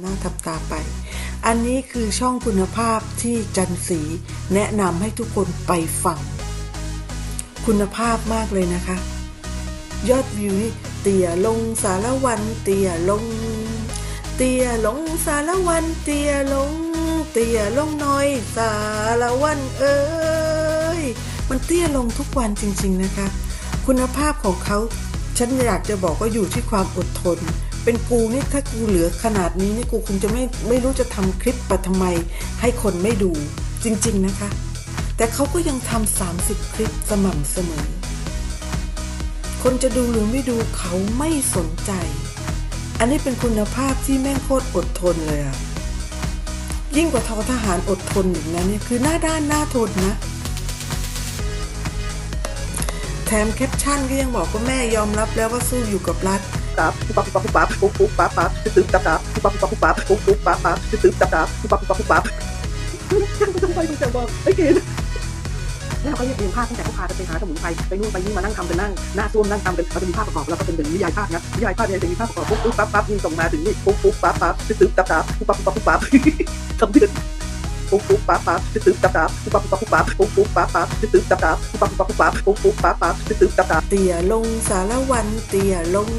หน้าทับตาไป อันนี้คือช่องคุณภาพที่จันสีแนะนำให้ทุกคนไปฟัง คุณภาพมากเลยนะคะ ยอดวิวนี่เตี่ยลงสารวันเตี่ยลง เตี่ยลงสารวันเตี่ยลง เตี่ยลงหน้อยสารวันเอ้ยมันเตี้ยลงทุกวันจริง ๆนะคะ คุณภาพของเขาฉันอยากจะบอกว่าอยู่ที่ความอดทน เป็นกูนี่ถ้ากูเหลือขนาดนี้นี่กูคงจะไม่ไม่รู้จะทำคลิปไปทำไม ให้คนไม่ดูจริงๆนะคะ แต่เขาก็ยังทำ30 คลิปสม่ำเสมอ คนจะดูหรือไม่ดูเขาไม่สนใจ อันนี้เป็นคุณภาพที่แม่งโคตรอดทนเลยอะยิ่งกว่าทอทหารอดทนอีกนะเนี่ยคือหน้าด้านหน้าทนนะแถมแคปชั่นก็ยังบอกว่าแม่ยอมรับแล้วว่าสู้อยู่กับรัฐ ปั๊บปุ๊บปั๊บปุ๊บปั๊บปุ๊บปุ๊บปั๊บปั๊บตึ๊บตับตับปุ๊บปั๊บปุ๊บปั๊บปุ๊บปุ๊บปั๊บปั๊บตึ๊บตับตับปุ๊บปั๊บปุ๊บปั๊บปุ๊บปั๊บช่างต้องไปต้องแต่บอกไอ้เกณฑ์แล้วก็เรียบเรียงภาพตั้งแต่เขาพาไปหาสมุนไพรไปนู่นไปนี่มานั่งทำกันนั่งหน้าซ่วมนั่งทำกันเขาจะมีภาพประกอบแล้วก็เป็นเป็นนิยายภาพนะนิยายภาพเนี่ยจะมีภาพประกอบปุ๊บปุ๊บปั๊บปั๊บนี่ส่งมาถึงนี่ปุ๊บปุ๊บปั๊บปั๊บตึ๊บตับตับปุ๊บปั๊บปุ๊บปั๊บปุ๊บปั๊บทำเดือนปุ๊บปุ๊บปั๊บปั๊บตึ๊บตับตับปุ๊บปั๊บปุ๊บปั๊บปุ๊บปุ๊บปั๊บปั๊บตึ๊บตับตับปุ๊บปั๊บปุ๊บปั๊บปุ๊บปุ๊บปั๊บปั๊บตึ๊บตับตับเตี่ยลงสารวันเตี่ยลง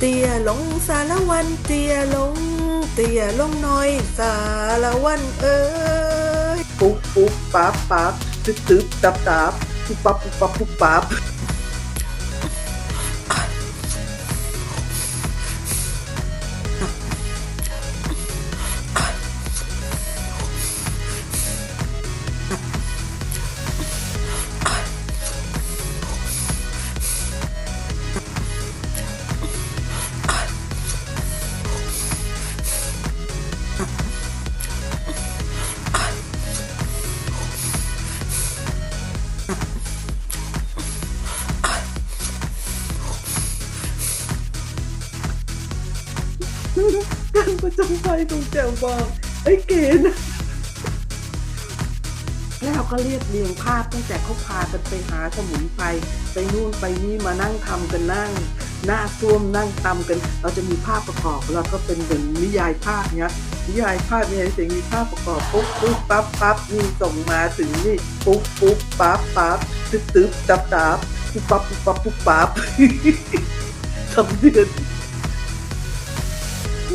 เตียลงสารวันเตียลง เตียลงหน้อยสารวันเอ้ยปุ๊บปุ๊บปั๊บปั๊บตึ๊บตึ๊บตับตับปุ๊บปั๊บปุ๊บปั๊บปุ๊บปั๊บ การประจำใจของแจ่วบองไอ้เกณฑ์แล้วก็เรียบเรียงภาพตั้งแต่เขาพากันไปหาสมุนไพรไปนู่นไปนี่มานั่งทำกันนั่ง หน้าซ่วมนั่งทำกัน เราจะมีภาพประกอบแล้วก็เป็นเหมือนนิยายภาพเนี้ยนิยายภาพเนี่ยจะมีภาพประกอบปุ๊บปุ๊บปั๊บปั๊บนี่ส่งมาถึงนี่ปุ๊บปุ๊บปั๊บปั๊บตึ๊บตึ๊บตับตับปุ๊บปั๊บปุ๊บปั๊บปุ๊บปั๊บทำเดือน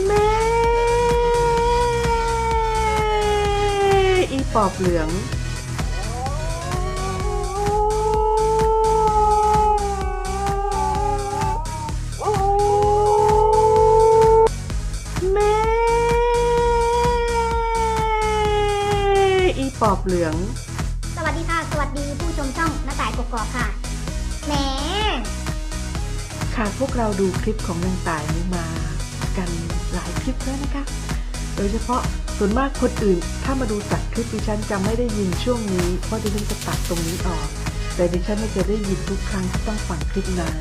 แม่ อีปอบเหลือง แม่ อีปอบเหลือง สวัสดีค่ะ สวัสดีผู้ชมช่องน้าต่ายกกอกค่ะแหม ค่ะพวกเราดูคลิปของนางต่ายนี้มา กันหลายคลิปแล้วนะคะ โดยเฉพาะส่วนมากคนอื่น ถ้ามาดูตัดคลิปดิฉันจะไม่ได้ยินช่วงนี้ เพราะดิฉันจะตัดตรงนี้ออก แต่ดิฉันจะได้ยินทุกครั้งที่ต้องฟังคลิปนาง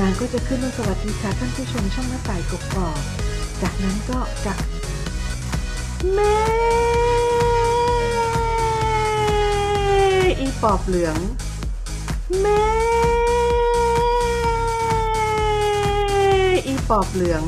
นางก็จะขึ้นว่าสวัสดีค่ะท่านผู้ชมช่องหน้าต่ายกกอกจากนั้นก็จะแม่อีปอบเหลืองแม่ ปอบเหลือง